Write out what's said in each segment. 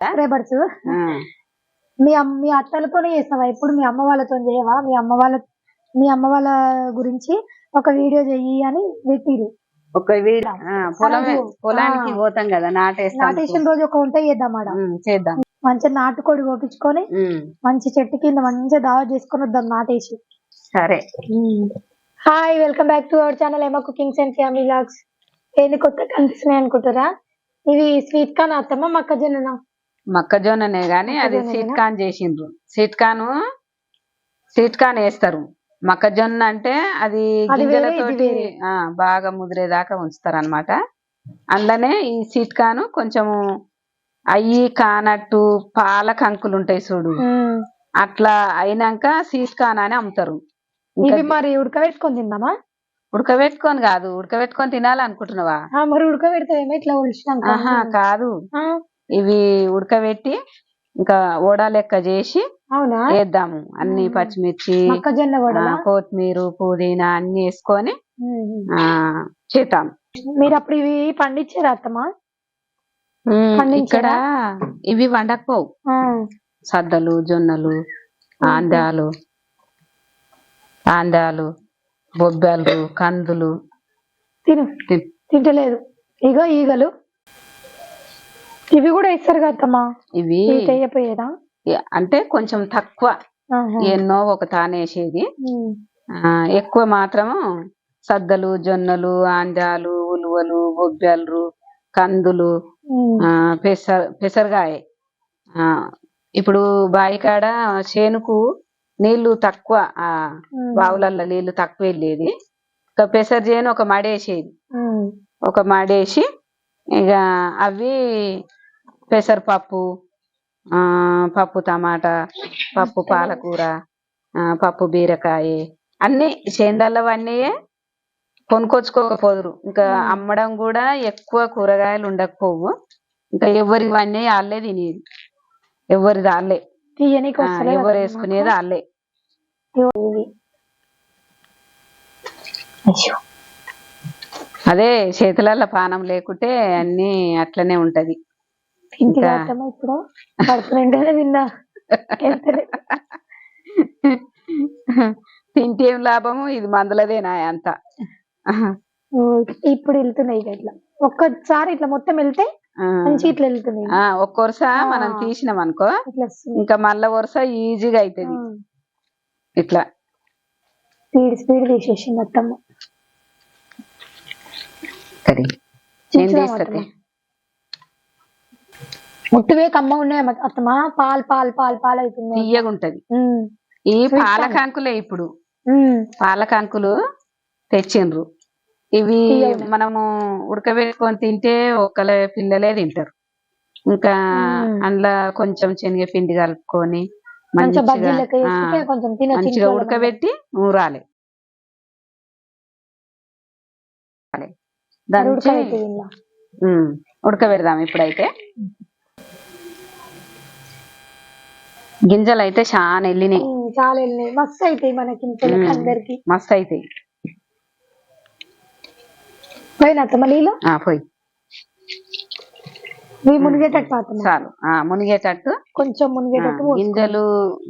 ఆ, మీ మీ అత్తలతోనే చేస్తావా? ఇప్పుడు మీ అమ్మ వాళ్ళతో చేయవా? మీ అమ్మ వాళ్ళ మీ అమ్మ వాళ్ళ గురించి ఒక వీడియో చెయ్యి అని పెట్టిరు. ఒక పొలానికి. పోతాం కదా నాటేస్తాం. నాటేసిన రోజు ఒక వంట చేద్దాం ఆడ. ఉమ్, చేద్దాం. మంచిగా నాటుకోడి కోపించుకొని మంచి చెట్టు కింద మంచిగా దావా చేసుకొని వద్దాం నాటేసి. సరే. Hi welcome back to our channel ఏమో కుకింగ్స్ అండ్ ఫ్యామిలీ లాగ్స్ ఏంది కొత్త కనిపిస్తున్నాయి అనుకుంటారా? ఇవి స్వీట్ కార్న్ అత్తమ్మ మొక్కజొన్న మొక్కజొన్ననే గాని అది కార్న్ చేసిండ్రు. స్వీట్ కార్న్ వేస్తారు. మొక్కజొన్న అంటే అది గింజలతోటి బాగా ముదిరేదాకా ఉంచుతారు అనమాట అందులోనే ఈ స్వీట్ కార్న్ కొంచెము అయ్యి కానట్టు పాల కంకులు ఉంటాయి చూడు. అట్లా అయినాక స్వీట్ కార్న్ అని అమ్ముతారు. ఇవి మరి ఉడకబెట్టుకొని తిందామా? ఉడకబెట్టుకొని కాదు ఉడకబెట్టుకొని తినాలనుకుంటున్నావా? మరి ఉడకబెడతావేమో ఇట్లా ఉడిచినాక కాదు. ఇవి ఉడకబెట్టి ఇంకా ఓడా లెక్క చేసి అవునా? వేద్దాము. అన్ని. పచ్చిమిర్చి మొక్కజొన్న ఆ, కూడా కొత్తిమీర పుదీనా అన్ని వేసుకొని చేద్దాం. మీరు అప్పుడు ఇవి పండించారా అత్తమ్మా? మ్మ్, ఇక్కడ? ఇవి వండకపోవు. సద్దలు జొన్నలు ఆందాలు ఆందాలు బొబ్బెలు కందులు. తిను. తిన్- తింటలేదు. ఇగో ఈగలు. ఇవి కూడా ఇస్తారు కదా అత్తమ్మా ఇవి తెయ్యపోయేదా అంటే కొంచెం తక్కువ. ఎన్నో ఒక తానేసేది. ఎక్కువ మాత్రము సద్దలు జొన్నలు ఆంజాలు ఉలువలు బొబ్బెలు కందులు పెసర పెసరగాయ. ఇప్పుడు బాయికాడ చేనుకు నీళ్ళు తక్కువ. బావులల్లో నీళ్ళు తక్కువ వెళ్ళేది. ఒక పెసర చేను ఒక మడేసేది. ఒక మడేసి ఇక అవి పెసరపప్పు ఆ పప్పు టమాటా పప్పు పాలకూర ఆ, పప్పు బీరకాయ అన్ని అన్నీ కొనుక్కొచ్చుకోకపోదురు. ఇంకా మ్మ్. అమ్మడం కూడా ఎక్కువ కూరగాయలు ఉండకపోవు. ఇంకా ఎవరి అన్నీ వాళ్ళే తినేది. ఆ, వస్తలేదు ఎవరు వేసుకునేది. వాళ్ళే. అదే చేతులలో పానం లేకుంటే అన్ని అట్లనే ఉంటది. అత్తమ్మ ఇప్పుడు? నిండానే తిన్నా. తింటే లాభము? ఇది మందులదేనా అంత. ఇప్పుడు వెళ్తున్నాయి ఇట్లా. ఒక్కసారి ఇట్లా మొత్తం వెళ్తే. మంచి ఇట్లా వెళ్తున్నాయి. ఆ, ఒక్క వరుస. మనం తీసినాం అనుకో ఇంకా మళ్ళా వరుస ఈజీగా అవుతుంది ఇట్లా. స్పీడ్ స్పీడ్ తీసేసింది అత్తమ్మ సరే. నేను తీస్తుంది ముట్టివే కమ్మ ఉన్నాయి అత్తమ్మ పాలు పాలు పాలు పాలు అవుతుంది తీయగా ఉంటది ఉమ్, ఈ పాలకాంకులే ఇప్పుడు. పాలకాంకులు తెచ్చిండ్రు. ఇవి. మనము ఉడకబెట్టుకొని తింటే ఒక్కలే పిల్లలే తింటారు. ఇంకా. అందులో కొంచెం శనగపిండి కలుపుకొని మంచిగా. ఉడకబెట్టి నూరాలి. తిన్నా. ఉమ్, ఉడకబెడదాం ఇప్పుడైతే. గింజలు అయితే చాలా వెళ్ళినాయి చాలా వెళ్ళినాయి మస్తు అవుతాయి మనకి. అందరికి. మస్తు అవుతాయి పోయిన నీళ్ళు? ఆ, పోయి. మునిగేటట్టు చాలు. ఆ మునిగేటట్టు. కొంచెం మునిగేటట్టు. గింజలు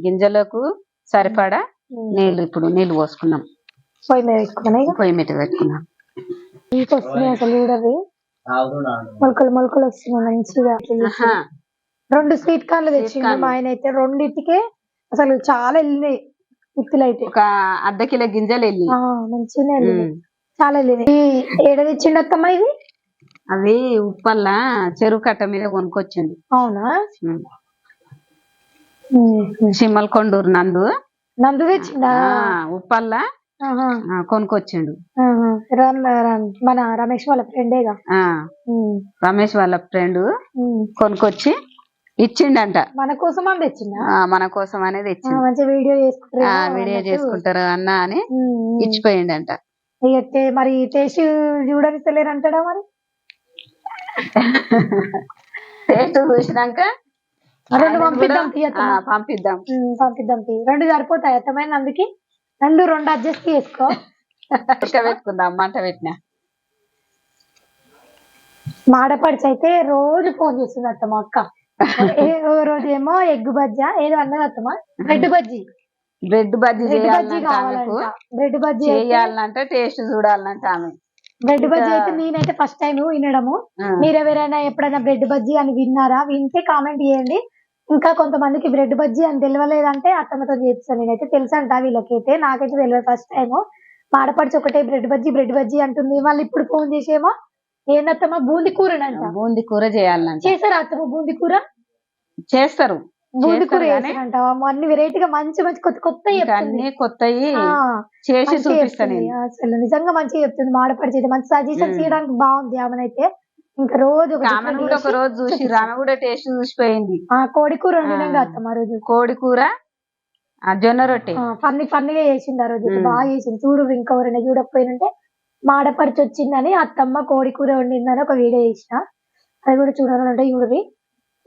గింజలకు సరిపడా. నీళ్ళు ఇప్పుడు నీళ్ళు పోసుకున్నాం. పొయ్యి మీద పెట్టుకున్నా ఇక పొయ్యి మీద పెట్టుకున్నాం. ఇంటికి వస్తున్నాయి అసలు చూడవి మొలకలు మొలకలు వస్తున్నాయి మంచిగా. రెండు స్వీట్ తెచ్చిండు corn. మా ఆయన అయితే. రెండింటికే అసలు చాలా వెళ్ళినాయి విత్తులు అయితే. ఒక అర్ధ కిలో గింజలు వెళ్ళి వెళ్ళినాయి. చాలా వెళ్ళినాయి. ఏడ తెచ్చిండు అత్తమ్మ ఇది? అవి ఉప్పల్లా చెరువు కట్ట మీద కొనుక్కొచ్చింది అవునా. సిమ్మల కొండూరు నందు. నందు తెచ్చిండా? ఉప్పల్లా. కొనుక్కొచ్చిండు. మన రమేష్ వాళ్ళ ఫ్రెండేగా రమేష్ వాళ్ళ ఫ్రెండ్ కొనుక్కొచ్చి ఇచ్చిండంట. మన కోసం మన కోసం అనేది మంచిగా వీడియో వీడియో చేసుకుంటారు అన్న అని. ఇచ్చిపోయిండంట. మరి టేస్ట్ చూడనిస్తలేరు అంటాడా మరి? టేస్ట్ చూసినాక రెండు పంపిద్దాం పంపిద్దాం. పంపిద్దాం రెండు సరిపోతాయి అత్తమైన అందుకే? రెండు రెండు అడ్జస్ట్ చేసుకో. పెట్టుకుందాం మంట పెట్టిన. మాడపడిచి అయితే రోజు ఫోన్ చేస్తుంది అత్త మా అక్క. ఓ రోజు ఏమో ఎగ్ బజ్జా ఏదో అన్నది అత్తమా? Bread bajji. Bread bajji bread bajji చేయాలంటే ఆమెకు. కావాలంట. బ్రెడ్ బజ్జీ అయితే చేయాలంటే టేస్ట్ చూడాలంటే ఆమె. బ్రెడ్ బజ్జీ ఇంకా- అయితే నేనైతే ఫస్ట్ టైం వినడము. ఆ, మీరు ఎవరైనా ఎప్పుడైనా బ్రెడ్ బజ్జీ అని విన్నారా? వింటే కామెంట్ చేయండి. ఇంకా కొంతమందికి బ్రెడ్ బజ్జీ అని తెలియలేదంటే అత్తమ్మతో చేస్తాను నేనైతే తెలుసంట వీళ్ళకైతే. నాకైతే తెలియదు ఫస్ట్ టైం మాడపడిచి ఒకటే బ్రెడ్ బజ్జీ బ్రెడ్ బజ్జీ అంటుంది. మళ్ళీ ఇప్పుడు ఫోన్ చేసేమో ఏందత్తమ్మ బూంది కూరనంట. బూందీ కూర చేయాలంటే. చేశారా అత్తమ్మ బూంది కూర? చేస్తారు. బూంది కూర చేస్తారు కానీ చేశారంట అమ్మ, అన్ని వెరైటీగా మంచి మంచి కొత్త కొత్త అన్ని కొత్తవి చేసి మంచిగా చూపిస్తా చెప్తుంది. నేను. అసలు నిజంగా మంచిగా చెప్తుంది. మాడపడిచి అయితే మంచి సజెషన్స్ ఉమ్. ఇవ్వడానికి బాగుంది ఆమెనైతే. ఇంకా రోజు ఒక చేసి రోజు చూసి. ఆమె కూడా టేస్ట్ చూసిపోయింది. ఆ కోడి కూర వండినాం. అత్తమ్మ రోజు. కోడి కూర జొన్న రొట్టె. ఫన్ని ఫన్నిగా చేసింది ఆ రోజు. బాగా చేసింది చూడు ఇంకా ఎవరైనా చూడకపోయినంటే మాడపరిచి వచ్చిందని అత్తమ్మ కోడి కూర వండిందని ఒక వీడియో చేసిన. అది కూడా చూడాలంటే చూడవి.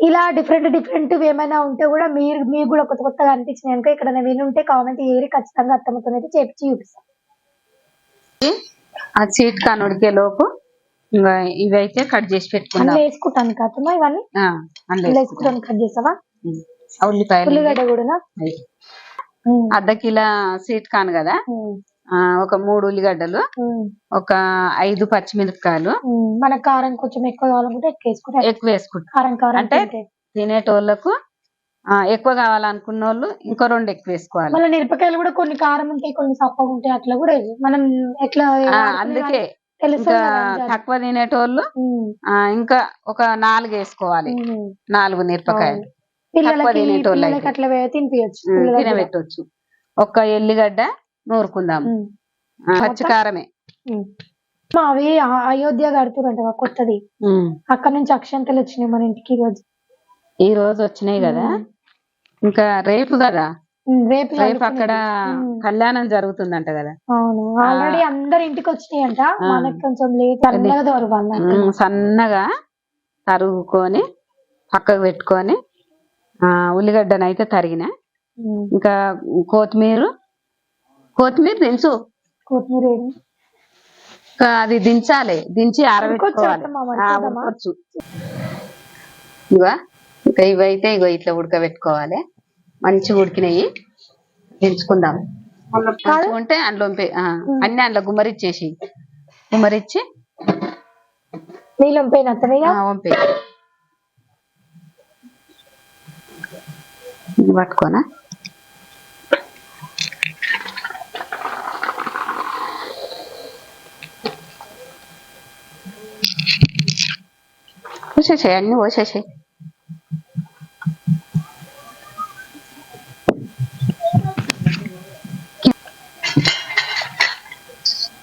ఇలా డిఫరెంట్ డిఫరెంట్ ఏమైనా ఉంటే కూడా మీరు మీకు కూడా కొత్త కొత్తగా అనిపించినాయి అనుకో ఇక్కడ విని ఉంటే కామెంట్ చేయరి ఖచ్చితంగా అత్తమ్మతో అయితే చేపించి చూపిస్తాను ఆ సీట్ కాని ఉడికే లోపు ఇవైతే కట్ చేసి పెట్టుకుందాం. అందులో వేసుకుంటాను అత్తమ్మ ఇవన్నీ. వేసుకుంటాను కట్ చేసావా ఉల్లిపాయలు ఉల్లిగడ్డ కూడా. అర్ధ కిలో సీట్ కాను కదా? ఒక మూడు ఉల్లిగడ్డలు ఒక ఐదు పచ్చిమిరపకాయలు మన కారం కొంచెం ఎక్కువ కావాలనుకుంటే ఎక్కువ వేసుకుంటాం ఎక్కువ వేసుకుంటాం కారం కారం అంటే. తినేటోళ్ళకు ఎక్కువ కావాలనుకున్న వాళ్ళు ఇంకో రెండు ఎక్కువ వేసుకోవాలి మళ్ళీ మిరపకాయలు కూడా కొన్ని కారం ఉంటాయి కొన్ని సప్పగా ఉంటాయి అట్లా కూడా. మనం ఎట్లా అందుకే ఇంకా. తక్కువ తినేటోళ్ళు ఇంకా ఒక నాలుగు వేసుకోవాలి. నాలుగు మిరపకాయలు. పిల్లలకి తినేటోళ్ళు. తినబెట్టొచ్చు ఒక్క ఎల్లిగడ్డ నూరుకుందాం ఉమ్. ఆ, పచ్చికారమే. అవి అయోధ్య కడుతురంట కొత్తది. అక్కడ నుంచి అక్షంతలు వచ్చినాయి మన ఇంటికి ఈ రోజు. ఈ రోజు వచ్చినాయి కదా. ఇంకా రేపు కదా? రేపు రేపు. అక్కడ. కళ్యాణం జరుగుతుందంట కదా? అవును. ఆల్రెడీ అందరి ఇంటికి వచ్చినాయంట. మనకి కొంచెం లేట్ సన్నగా తరుగుకొని పక్కకు పెట్టుకొని ఆ ఉల్లిగడ్డను అయితే తరిగిన ఇంకా కొత్తిమీర కొత్తిమీర దించు. కొత్తిమీర అది దించాలి. దించి ఆరబెట్టుకోవాలి. ఉడకొచ్చా ఇవా ఇంకా ఇవైతే ఇగో ఇట్లా ఉడకబెట్టుకోవాలి. మంచిగా ఉడికినాయి. దించుకుందాం. ఉంటే అందులో అన్ని అందులో గుమ్మరిచ్చేసి గుమ్మరిచ్చి నీళ్ళు వంపే పట్టుకోనా? పోసేసాయి అన్ని పోసేసాయి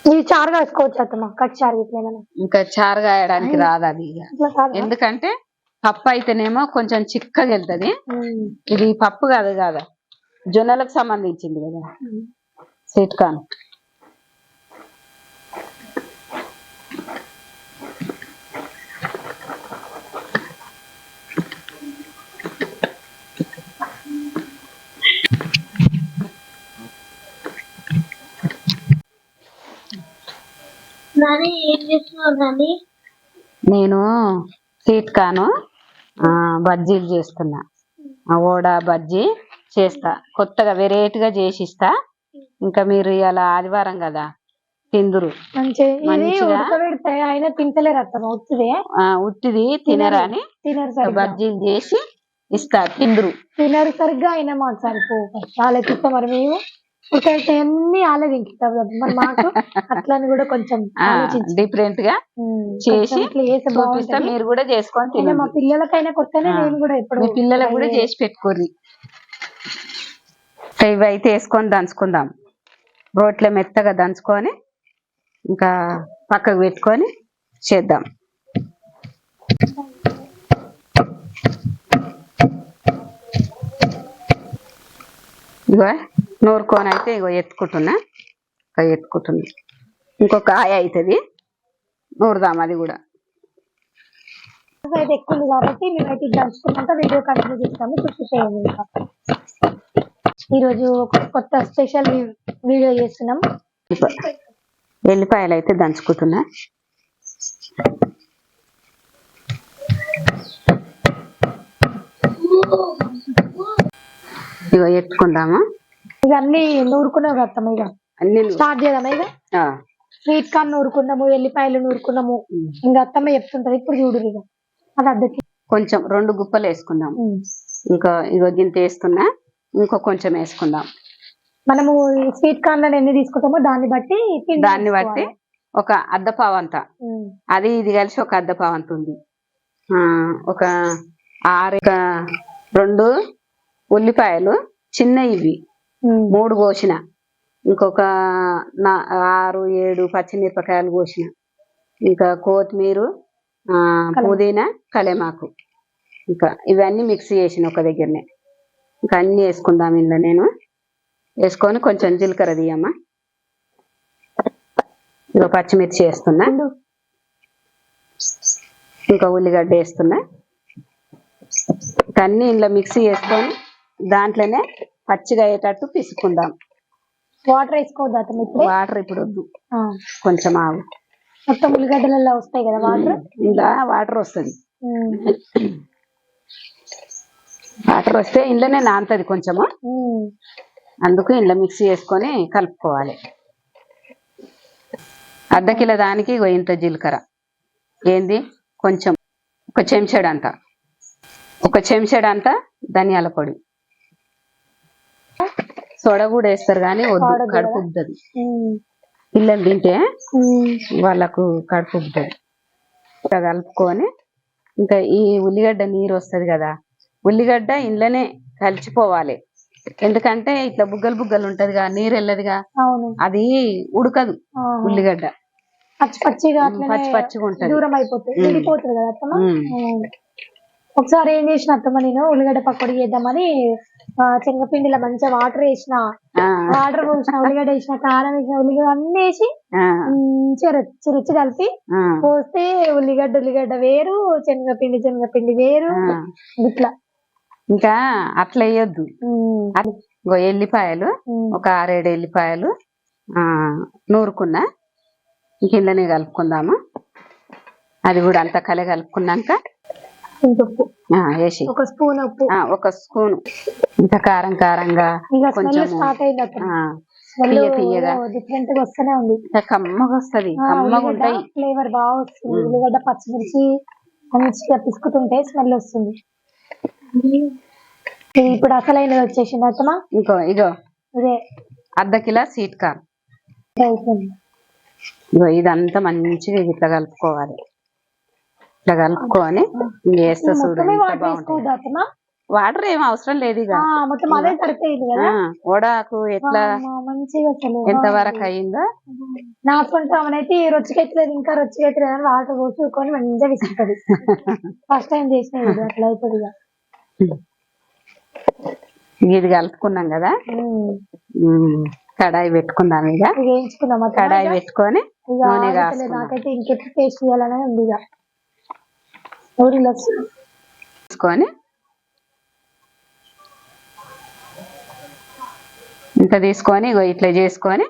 ఇది చారు వేసుకోవచ్చు అత్తమ్మ. కట్ చారు ఇంకా చారు కాయడానికి రాదు అది ఎందుకంటే పప్పు అయితేనేమో కొంచెం చిక్కగా వెళ్తది. ఇది పప్పు కాదు కదా? జొన్నలకు సంబంధించింది కదా. స్వీట్ కార్న్ నాని ఏం చేస్తున్నావు నాని? నేను స్వీట్ కాను ఆ, బజ్జీలు చేస్తున్నా. ఆ, ఓడా బజ్జీ చేస్తా. కొత్తగా వెరైటీగా చేసిస్తా. ఇంకా మీరు ఇలా ఆదివారం కదా తిందురు. ఆయన తింటలేరు అత్తమ్మ ఉత్తిదే? ఆ, ఉట్టిది తినరని తినరు సరిగ్గా. బజ్జీలు చేసి ఇస్తా తిందురు. తినరు సరిగ్గా అయినా మాకు సరిపో వాళ్ళకి ఇస్తాం మరి మేము ఇక్కడైతే అన్ని తింటాం మరి మాకు. అట్లా అని కూడా కొంచెం డిఫరెంట్గా చేసి చూపిస్తా. మీరు కూడా చేసుకొని మా పిల్లలకైనా కొత్తనే. నేను కూడా ఎప్పుడు పిల్లలకు కూడా చేసి పెట్టుకోర్రి ఇవి అయితే వేసుకొని దంచుకుందాం. రోట్లో మెత్తగా దంచుకొని ఇంకా పక్కకు పెట్టుకొని చేద్దాం. ఇగో నూరుకొని అయితే ఇగో ఎత్తుకుంటున్నా. ఇంకా ఎత్తుకుంటున్నా. ఇంకొక ఆయ అవుతుంది. నూరుదాం అది కూడా. అయితే ఎక్కువ ఉంది కాబట్టి మేమైతే ఇది దంచుకున్నాక వీడియో కంటిన్యూ చేస్తాము. చూసి చేయండి ఇంకా. ఈరోజు ఒక కొత్త స్పెషల్ వీడియో చేస్తున్నాం. ఎల్లిపాయలు అయితే దంచుకుంటున్నా. ఇగో ఎట్టుకుందాము ఇక అన్ని నూరుకున్నావు కదా ఇక. అన్ని స్టార్ట్ చేద్దామా ఇక? స్వీట్ కార్న్ నూరుకున్నాము ఎల్లిపాయలు నూరుకున్నాము. ఇంకా అత్తమ్మ చెప్తుంటది ఇప్పుడు చూడు ఇక. అది అద్దెకి. కొంచెం రెండు గుప్పలు వేసుకుందాం. ఇంకా ఇగో గింత వేస్తున్నా ఇంకో కొంచెం వేసుకుందాం. మనము స్వీట్ కార్న్ ఎన్ని తీసుకుంటామో దాన్ని బట్టి దాన్ని బట్టి. ఒక అద్దపావు అంత. అది ఇది కలిసి ఒక అద్దపావు అంత ఉంది. ఆ, ఒక ఆరు రెండు ఉల్లిపాయలు చిన్న ఇవి. మూడు కోసిన ఇంకొక నా ఆరు ఏడు పచ్చిమిరపకాయలు కోసిన ఇంకా కొత్తిమీర పుదీనా కలేమాకు. ఇంకా ఇవన్నీ మిక్స్ చేసిన ఒక దగ్గరనే. ఇంకా అన్ని వేసుకుందాం ఇందులో నేను. వేసుకొని కొంచెం జీలకర్ర తీయమ్మా. ఇంకా పచ్చిమిర్చి వేస్తున్నా. ఇంకా ఉల్లిగడ్డ వేస్తున్నా. ఇంకా అన్ని ఇందులో మిక్సీ వేసుకొని దాంట్లోనే పచ్చిగా అయ్యేటట్టు పిసుకుందాం వాటర్ వేసుకోవద్దు అత్తమ్మ ఇప్పుడే? వాటర్ ఇప్పుడు వద్దు. కొంచెం ఆవు. మొత్తం ఉల్లిగడ్డలలో వస్తాయి కదా వాటర్? ఇలా వాటర్ వస్తుంది. వాటర్ వస్తే ఇంట్లోనే నానుతుంది కొంచెము. అందుకు ఇంట్లో మిక్సీ వేసుకొని కలుపుకోవాలి. అర్ధ కిలో దానికి ఇంత జీలకర్ర. ఏంది? కొంచెం. ఒక చెంచాడు అంత ఒక చెంచాడు అంత ధనియాల పొడి. సోడా కూడా వేస్తారు కానీ వద్దు? కడుపు ఉబ్బుతుంది పిల్లలు తింటే వాళ్ళకు కడుపు ఇట్లా కలుపుకొని ఇంకా ఈ ఉల్లిగడ్డ నీరు వస్తది కదా ఉల్లిగడ్డ ఇంట్లోనే కలిసిపోవాలి ఎందుకంటే ఇట్లా బుగ్గలు బుగ్గలు ఉంటదిగా నీరు వెళ్ళదుగా. అది ఉడకదు. ఉల్లిగడ్డ. పచ్చి పచ్చిగా పచ్చి పచ్చిగా ఉంటది. దూరం అయిపోతుంది. విడిపోతుంది కదా అత్తమ్మ. ఒకసారి ఏం చేసిన అత్తమ్మ నేను ఉల్లిగడ్డ పకోడీ చేద్దామని శనగపిండిలో మంచిగా వాటర్ వేసిన వాటర్ పోసిన ఉల్లిగడ్డ వేసిన కారం వేసిన ఉల్లిగడ్డ అన్ని వేసి రుచి రుచి కలిపి పోస్తే ఉల్లిగడ్డ ఉల్లిగడ్డ వేరు శనగపిండి శనగపిండి వేరు. ఇట్లా. ఇంకా అట్లా వేయొద్దు. ఎల్లిపాయలు. ఒక ఆరేడు ఎల్లిపాయలు ఆ నూరుకున్నా కిందనే కలుపుకుందాము? అది కూడా అంతా కలి కలుపుకున్నాక ఆ, వేసి ఒక స్పూన్ ఉప్పు. ఒక స్పూన్. ఇంత కారం కారంగా కొంచెము స్టార్ట్ అయింది అత్తమ్మ ఆ, స్మెల్ తీయ తీయగా. డిఫరెంట్గా వస్తూనే ఉంది. కమ్మగా వస్తది. కమ్మగా ఉంటాయి. ఫ్లేవర్ బాగా వస్తుంది. ఉల్లిగడ్డ పచ్చిమిర్చి మంచిగా పిసుకుతుంటే స్మెల్ వస్తుంది. ఇది ఇప్పుడు అసలైనది వచ్చేసింది. అత్తమా? ఇంకో ఇగో ఇదే. అర్ధ కిలో స్వీట్ కార్న్ అయిపోయింది. ఇగో ఇదంతా మంచిగా ఇట్లా కలుపుకోవాలి. ఇట్లా కలుపుకొని వేస్తే చూడు మొత్తమే ఎంత వాటర్ ఏం అవసరం లేదు ఇక. మొత్తం అదే సరిపోయింది కదా? ఆ, వడాకు ఎట్లా మంచిగా ఎంత వరకు అయిందో. నాకుంటే ఆమెనైతే ఈ రొచ్చుకెత్తలేదు ఇంకా రొచ్చుకెత్తలేదు అని వాటర్ పోసుకొని మంచిగా విసుకుంటది ఫస్ట్ టైం చేసిన అట్లా అవుతుంది. ఇది కలుపుకున్నాం కదా. కడాయి పెట్టుకుందాం ఇక. వేయించుకుందాం కడాయి. పెట్టుకొని నూనె నాకైతే ఇంకెప్పుడు టేస్ట్ చేయాలనే ఉంది ఇక. ఊరిలో. తీసుకొని ఇంత తీసుకొని ఇగో ఇట్లా చేసుకొని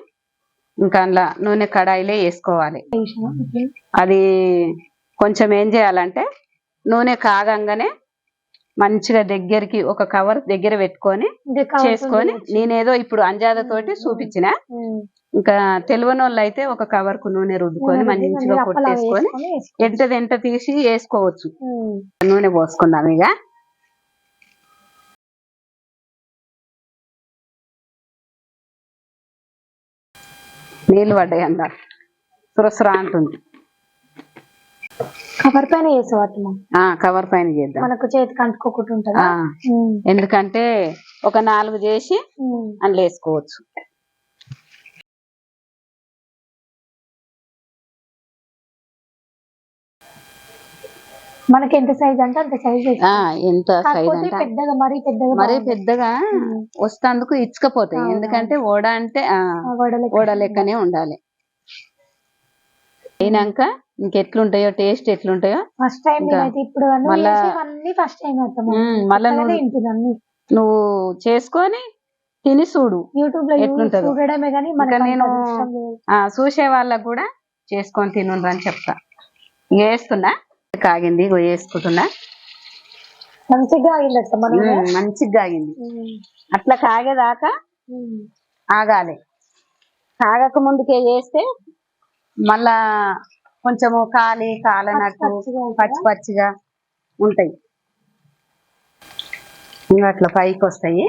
ఇంకా అందులో నూనె కడాయిలో వేసుకోవాలి. అది కొంచెం ఏం చేయాలంటే నూనె కాగంగానే మంచిగా దగ్గరికి ఒక కవర్ దగ్గర పెట్టుకొని చేసుకొని నేనేదో ఇప్పుడు అంజాద తోటి చూపించిన. ఇంకా తెలియని వాళ్ళు అయితే ఒక కవర్కు నూనె రుద్దుకొని మంచిగా కొట్టేసుకొని. ఎంటది ఎంట తీసి వేసుకోవచ్చు. నూనె పోసుకుందాం ఇక. నీళ్ళు పడ్డాయి అందా సురసురా అంటుంది. కవర్ పైన ఆ కవర్ పైన చేద్దాం. మనకు చేతికి అంటుకోకుండా ఎందుకంటే ఒక నాలుగు చేసి అందులో వేసుకోవచ్చు. మనకి ఎంత సైజ్ అంటే అంత సైజ్ ఎంత సైజ్ అంటే పెద్దగా మరీ పెద్దగా మరీ. పెద్దగా వస్తందుకు ఇచ్చుకపోతాయి. ఎందుకంటే ఓడ అంటే. ఓడ లెక్కనే ఉండాలి అయినాక ఇంకెట్లుంటాయో టేస్ట్ ఎట్లుంటాయో ఫస్ట్ టైం ఇప్పుడు అన్నీ ఫస్ట్ టైం మళ్ళా నువ్వు చేసుకొని తిని చూడు యూట్యూబ్లో ఎట్లుంటదో. చూడడమే కానీ నేను- చూసే వాళ్ళకు కూడా చేసుకొని తినుండ్రు అని చెప్తా వేస్తున్నా కాగింది వేసుకుంటున్నా మంచిగా మంచిగా కాగింది. అట్లా కాగేదాకా ఆగాలి. కాగక ముందుకే చేస్తే మళ్ళా కొంచెము కాలి కాలనట్టు పచ్చి పచ్చిగా పచ్చి పచ్చిగా ఉంటాయి. ఇంకా అట్లా పైకి వస్తాయి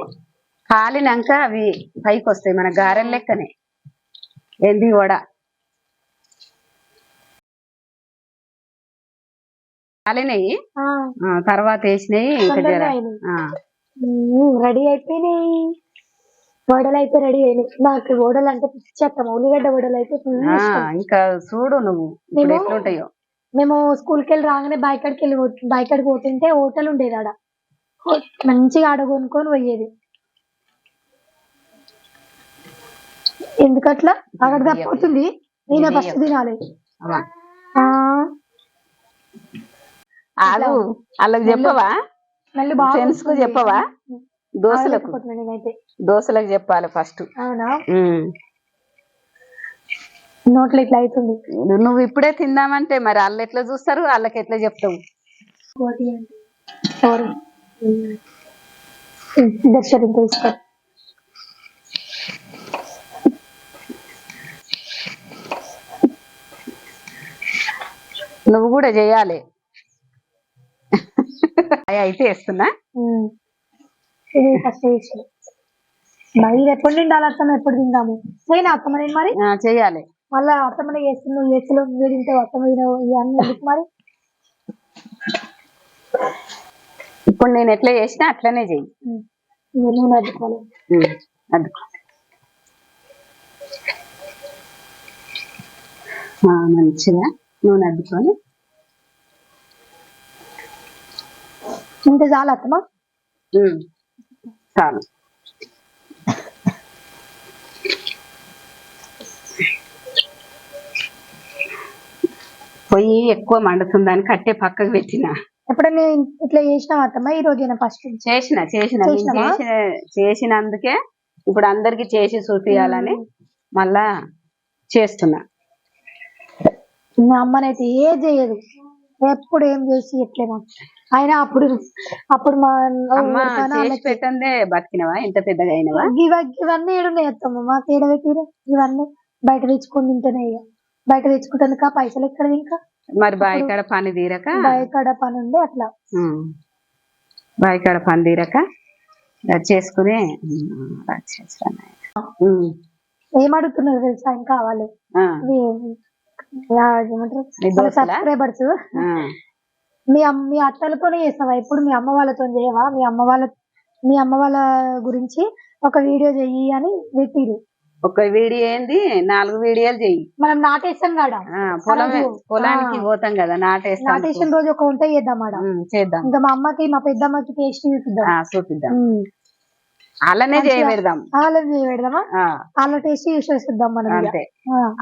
కాలినాక అవి పైకి వస్తాయి మన గారెల లెక్కనే. ఏంది వడ? ఆ, తర్వాత వేసినాయి రెడీ అయిపోయినాయి. వడలు అయితే రెడీ అయినాయి. నాకు వడలు అంటే పిచ్చేస్తాం ఉల్లిగడ్డ వడలు అయితే. ఇంకా చూడు నువ్వు ఎట్లుంటాయో. మేము స్కూల్కి వెళ్ళి రాగానే బాయికాడికి వెళ్ళి బాయికాడికి పోతుంటే హోటల్ ఉండేది ఆడ. మంచిగా ఆడ కొనుక్కొని పోయేది. ఎందుకట్లా? అక్కడ తప్పిపోతుంది నేనే ఫస్ట్ తినాలి. ఆగు. వాళ్ళకి చెప్పవా? ఫ్రెండ్స్కు చెప్పవా? దోశలకు? దోశలకు చెప్పాలి ఫస్ట్. అవునా? నోట్లో ఇట్లా అవుతుంది. నువ్వు ఇప్పుడే తిందామంటే మరి వాళ్ళు ఎట్లా చూస్తారు? వాళ్ళకి ఎట్లా చెప్తావు? దర్శనం తీసుకో. నువ్వు కూడా చేయాలి. అయితే వేస్తున్నా. ఇది ఫస్ట్ వేసి తిండాలి అత్తమ్మ? ఎప్పుడు తిందాము? చేయనా అత్తమ్మ నేను మరి? చేయాలి. మళ్ళా అత్తమ్మనే చేస్తుంది నువ్వు చేస్తులో నువ్వు తింటే అత్తమ్మ ఇవన్నీ మరి? ఇప్పుడు నేను ఎట్లా చేసినా అట్లనే చెయ్యి నూనె అద్దుకోవాలి. అద్దుకో. మంచిగా నూనె అద్దుకొని ఇంత చాలు అత్తమ్మ ఉమ్, చాలు. పొయ్యి ఎక్కువ మండుతుందని కట్టే పక్కకు పెట్టిన. ఎప్పుడైనా ఇట్లా చేసినావు అత్తమ్మ? ఈ రోజైనా ఫస్ట్ చేసిన చేసిన? చేసిన చేసినందుకే ఇప్పుడు అందరికి చేసి చూపియాలని మళ్ళా చేస్తున్నా. మా అమ్మనైతే ఏ చేయదు. ఎప్పుడు ఏం చేసి ఎట్లేమో అయినా అప్పుడు అప్పుడు మా పెట్టందే బతికినవా? ఇంత పెద్దగా అయినవా? ఇవ- ఇవన్నీ ఏడున్నాయి అత్తమ్మ. మాకు ఏడ పెట్టిరు ఇవన్నీ బయట తెచ్చుకొని తింటేనే ఇక బయట తెచ్చుకుంటాను పైసలు ఎక్కడ ఇంకా మరి బాయికాడ పని తీరక? బయట పని ఉంది అట్లా. బాయికాడ పని తీరక? చేసుకుని ఉమ్, రాక్షసురా నాయనా. ఉమ్, ఏం అడుగుతున్నారు తెలుసా? ఇంకా కావాలి? ఏమంటారు? సబ్స్క్రైబర్స్. మీ అమ్మ మీ అత్తలతోనే చేస్తావా ఎప్పుడు మీ అమ్మ వాళ్ళతో చేయవా? మీ అమ్మ వాళ్ళ మీ అమ్మ వాళ్ళ గురించి ఒక వీడియో చెయ్యి అని పెట్టిరు ఒక వీడియో ఏంది? నాలుగు వీడియోలు చెయ్యి. మనం నాటేస్తాం కాడ? రోజు. పొలానికి. పోతాం కదా నాటేస్తాం. నాటేసిన రోజు ఒక వంట చేద్దాం ఆడ. చేద్దాం. ఇంకా మా అమ్మకి మా పెద్దమ్మకి టేస్ట్ చూపిద్దాం. చూపిద్దాం. అలానే. చేయబెడదాం పెడదామా ఆ, వాళ్ళ టేస్ట్ మనం. అంతే.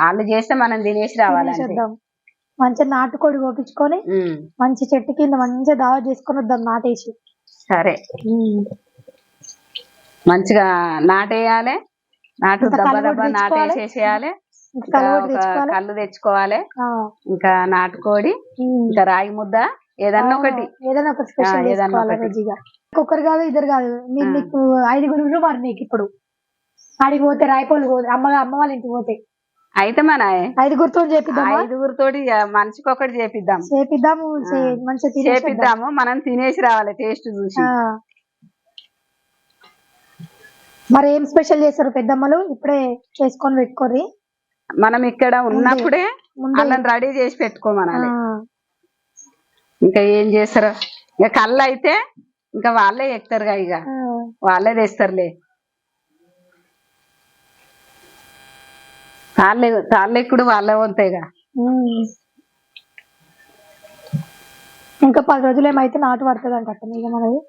వాళ్ళు చేస్తే మనం తినేసి రావాలంటే మంచిగా నాటుకోడి కోపించుకొని మంచి చెట్టు కింద మంచిగా దావా చేసుకొని వద్దాం నాటేసి. సరే. మంచిగా నాటేయాలి. నాటు దబ్బ దబ్బ. నాటేసేసేయాలి. కళ్ళు తెచ్చుకోవాలి. ఇంకా నాటుకోడి. ఇంకా రాగి ముద్ద ఏదన్నా ఒకటి. ఆ, ఏదైనా ఒక స్పెషల్ ఏదన్నా ఒకటి. ఒక్కరు కాదు ఇద్దరు కాదు. నేను. నీకు ఐదుగురు మరి నీకు ఇప్పుడు. ఆడికి పోతే రాయపోలు పోతే అమ్మ అమ్మ వాళ్ళ ఇంటికి పోతే. అయితే మన ఐదుగురితో చేపిద్దామా? ఐదుగురితోటి మనిషికి ఒకటి చేపిద్దాం. చేపిద్దాము మంచిగా. చేపిద్దాము మనం తినేసి రావాలి టేస్ట్ చూసి. మరి ఏం స్పెషల్ చేస్తారు పెద్దమ్మలు? ఇప్పుడే చేసుకొని పెట్టుకోరి మనం ఇక్కడ ఉన్నప్పుడే వాళ్ళని రెడీ చేసి ఆ, పెట్టుకోమనాలి ఇంకా ఏం చేస్తారు? ఇక కళ్ళు అయితే ఇంకా వాళ్ళే ఎక్కుతారుగా ఇక. వాళ్ళే తెస్తారులే. తాళ్ళే తాళ్ళెక్కుడు వాళ్ళే ఉంటాయిగా. ఇంకా పది రోజులు ఏమైతే నాటు పడుతుంది అంట ఇక మనది.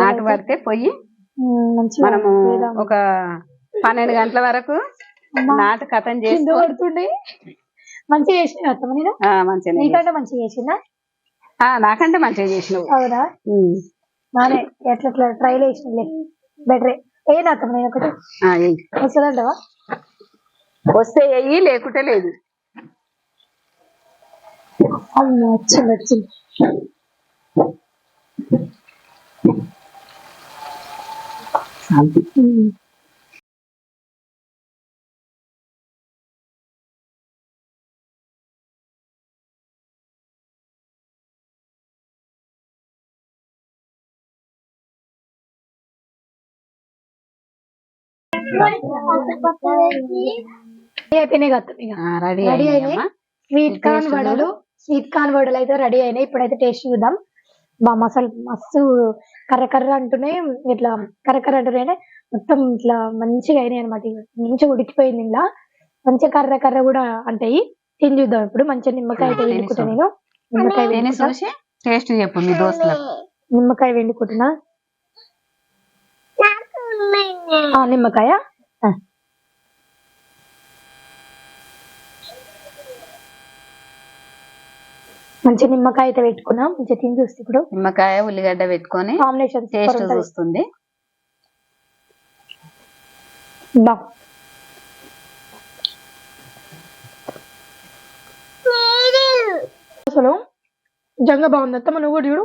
నాటు పడితే మంచిగా మనము. ఒక పన్నెండు గంటల వరకు నాటు కథం చేసుకో పడుతుండే. మంచిగా చేసిన నేను మంచిగా నీకంటే మంచిగా చేసిందా నాకంటే మంచిగా చేసినావు అవునా. నానే ఎట్లా ట్రైల్ వేసినలే బెటరే ఏ. అత్తమ్మ నేను ఒకటి. వస్తుందంటవా? వస్తే వెయ్యి లేకుంటే లేదు. వచ్చింది వచ్చింది. అయిపోయినాయి కదా. ఇక రెడీ అయినాయి స్వీట్ కార్న్ వడలు స్వీట్ కార్న్ వడలు అయితే రెడీ అయినాయి. ఇప్పుడైతే టేస్ట్ చూద్దాం. బా మసాలా మస్తు కర్ర కర్ర అంటూనే ఇట్లా కర్ర కర్ర అంటూనే అంటే మొత్తం ఇట్లా మంచిగా అయినాయి అనమాట మంచిగా ఉడికిపోయింది ఇలా. మంచిగా కర్ర కర్ర కూడా అంటాయి. తిని చూద్దాం ఇప్పుడు. మంచిగా నిమ్మకాయ అయితే వెండుకుంటా. నేను నిమ్మకాయ టేస్ట్ చెప్పు మీ దోస్తులకు. నిమ్మకాయ వెండుకుంటున్నా ఆ, నిమ్మకాయ? మంచి నిమ్మకాయ అయితే పెట్టుకున్నాం. మంచిగా తిని చూస్తే ఇప్పుడు నిమ్మకాయ ఉల్లిగడ్డ పెట్టుకొని కాంబినేషన్ టేస్ట్ చూస్తుంది. బా. అసలు నిజంగా బాగుంది. అత్తమ్మ నువ్వు కూడా చూడు.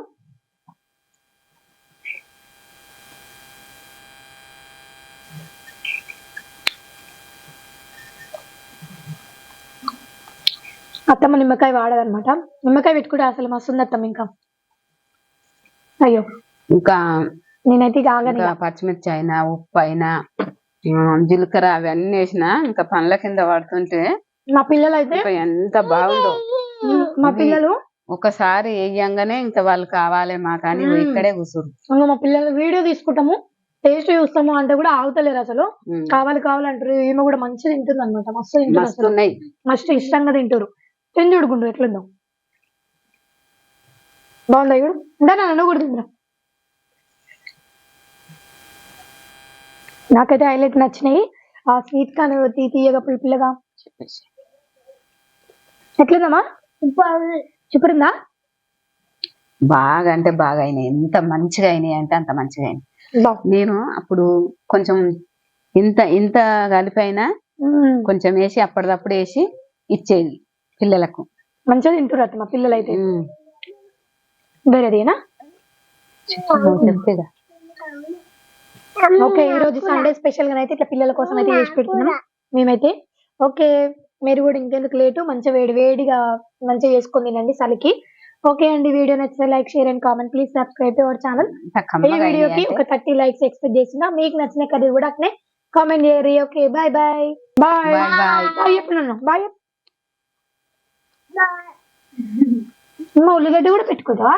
అత్తమ్మ నిమ్మకాయ వాడదన్నమాట. నిమ్మకాయ పెట్టుకుంటే అసలు మస్తు ఉంది అత్తమ్మ ఇంకా. అయ్యో. ఇంకా నేనైతే ఇక. పచ్చిమిర్చి అయినా ఉప్పు అయినా జీలకర్ర అవన్నీ వేసిన ఇంకా పండ్ల కింద పడుతుంటే మా పిల్లలు అయితే ఎంత బాగుందో. మా పిల్లలు ఒకసారి వేయంగానే ఇంకా వాళ్ళు కావాలి మా కానీ. ఇక్కడే కూర్చురు ఇంకా మా పిల్లలు వీడియో తీసుకుంటాము టేస్ట్ చూస్తాము అంటే కూడా ఆగుతలేరు అసలు. కావాలి కావాలంటారు ఈమె కూడా మంచిగా తింటుంది అనమాట మస్తు ఉన్నాయి. మస్తు ఇష్టంగా తింటారు. తిని చూడుకుంటారు ఎట్లుందో. బాగుందా చూడు? అంటే నన్ను? కూడా తిందా నాకైతే హైలైట్ నచ్చినాయి. ఆ స్వీట్ కానీ తీ తీయగా పులిపిల్లగా చెప్పేసి ఎట్లుందమ్మా? చూపురిందా? బాగా అంటే బాగా అయినాయి. ఎంత మంచిగా అయినాయి అంటే అంత మంచిగా అయినాయి. నేను అప్పుడు కొంచెం ఇంత ఇంత కలిపైనా. కొంచెం వేసి అప్పటిదప్పుడు వేసి ఇచ్చేది. పిల్లలకు. మంచిగా తింటారు అత్త మా పిల్లలు అయితే. వేరేదేనా చెప్తేగా ఓకే ఈ రోజు సండే స్పెషల్గా అయితే ఇట్లా పిల్లల కోసం అయితే చేసి పెడుతున్నాం. మేమైతే ఓకే మీరు కూడా ఇంకెందుకు లేటు మంచిగా వేడి వేడిగా మంచిగా చేసుకొని తినండి చలికి. ఓకే అండి వీడియో నచ్చితే like share and comment. Please subscribe our channel ఈ వీడియోకి ఒక థర్టీ లైక్స్ ఎక్స్పెక్ట్ చేసిన మీకు నచ్చిన కర్రీ కూడా అట్లనే కామెంట్ చేయరు okay bye bye bye bye. Bye చెప్పినాను బాయ్ ఉల్లిగడ్డ కూడా పెట్టుకోదా?